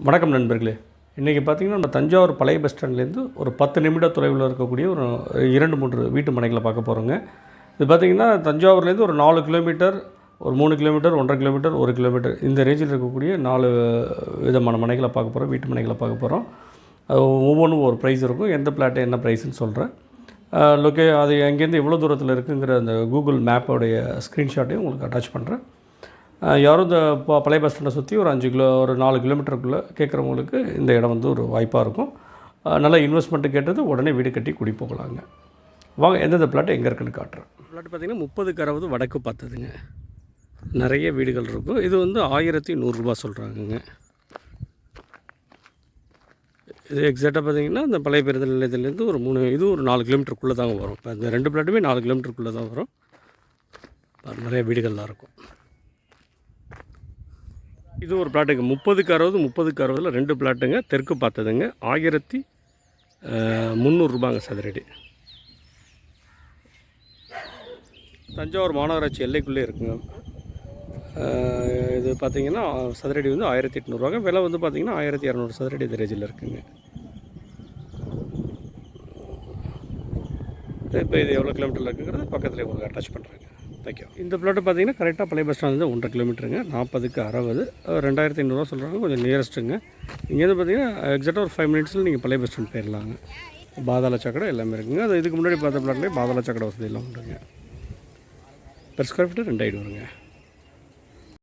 வணக்கம் நண்பர்களே. இன்றைக்கி பார்த்தீங்கன்னா நம்ம தஞ்சாவூர் பழைய பஸ் ஸ்டாண்ட்லேருந்து ஒரு பத்து நிமிட தொலைவில் இருக்கக்கூடிய ஒரு இரண்டு மூன்று வீட்டு மனைகளை பார்க்க போகிறோங்க இது பார்த்திங்கன்னா தஞ்சாவூர்லேருந்து ஒரு நாலு கிலோமீட்டர் ஒரு மூணு கிலோமீட்டர் ஒன்றரை கிலோமீட்டர் ஒரு கிலோமீட்டர் இந்த ரேஞ்சில் இருக்கக்கூடிய நாலு விதமான மனைகளை பார்க்க போகிறோம் வீட்டு மனைகளை பார்க்க போகிறோம் அது ஒவ்வொன்றும் ஒரு ப்ரைஸ் இருக்கும். எந்த பிளாட்டு என்ன ப்ரைஸ்ன்னு சொல்கிறேன் லொக்கே அது எங்கேருந்து எவ்வளோ தூரத்தில் இருக்குங்கிற அந்த கூகுள் மேப்போடைய ஸ்க்ரீன்ஷாட்டையும் உங்களுக்கு அட்டாச் பண்ணுறேன் யாரும் இந்த ப- பழைய பஸ் ஸ்டாண்டை சுற்றி ஒரு அஞ்சு கிலோ ஒரு நாலு கிலோமீட்டருக்குள்ளே கேட்குறவங்களுக்கு இந்த இடம் வந்து ஒரு வாய்ப்பாக இருக்கும். நல்லா இன்வெஸ்ட்மெண்ட்டு கேட்டது உடனே வீடு கட்டி குடி போகலாங்க. வாங்க எந்தெந்த பிளாட் எங்கே இருக்குன்னு காட்டுறேன். பிளாட் பார்த்தீங்கன்னா முப்பதுக்கு அறுபது வடக்கு பார்த்ததுங்க நிறைய வீடுகள் இருக்கும். இது வந்து ஆயிரத்தி நூறுரூபா சொல்கிறாங்கங்க இது எக்ஸாக்டாக பார்த்தீங்கன்னா இந்த பழைய பேருந்து நிலையத்துலேருந்து ஒரு மூணு இது ஒரு நாலு கிலோமீட்டருக்குள்ளே தாங்க வரும். இப்போ இந்த ரெண்டு பிளாட்டுமே நாலு கிலோமீட்டருக்குள்ளே தான் வரும் நிறைய வீடுகள்லாம் இருக்கும். இது ஒரு பிளாட்டுங்க. முப்பதுக்கு அறுபது முப்பதுக்கு அறுபதில் ரெண்டு பிளாட்டுங்க. தெற்கு பார்த்ததுங்க. ஆயிரத்தி முந்நூறுரூபாங்க சதுரடி தஞ்சாவூர் மாநகராட்சி எல்லைக்குள்ளே இருக்குங்க. இது பார்த்திங்கன்னா சதுரடி வந்து ஆயிரத்தி எட்நூறுவாங்க விலை வந்து பார்த்திங்கன்னா ஆயிரத்தி இரநூறு சதுரடி இந்த ரேஞ்சில் இருக்குங்க. இப்போ இது எவ்வளோ கிலோமீட்டரில் இருக்குங்கிறது பக்கத்தில் உங்களுக்கு அட்டாச் பண்ணுறாங்க தேங்க்யூ இந்த பிளாட்டு பார்த்தீங்கன்னா கரெக்டாக பழைய பஸ் ஸ்டாண்ட் வந்து ஒன்றரை கிலோமீட்டருங்க நாற்பதுக்கு அறுபது. ரெண்டாயிரத்தி ஐநூறுரூவா சொல்கிறாங்க கொஞ்சம் நியரஸ்ட்டுங்க இங்கேருந்து பார்த்தீங்கன்னா எக்ஸாக்டாக ஒரு ஃபைவ் மினிட்ஸில் நீங்கள் பழைய பஸ் ஸ்டாண்ட் போயிடலாங்க பாதாள சக்கடை எல்லாமே இருக்குங்க. அது இதுக்கு முன்னாடி பார்த்த பிளாட்லேயே பாதாள சக்கடை வசதி எல்லாம் உண்டுங்க. பெர் ஸ்கொயர் ஃபீட்டு ரெண்டாயிரம் வருங்க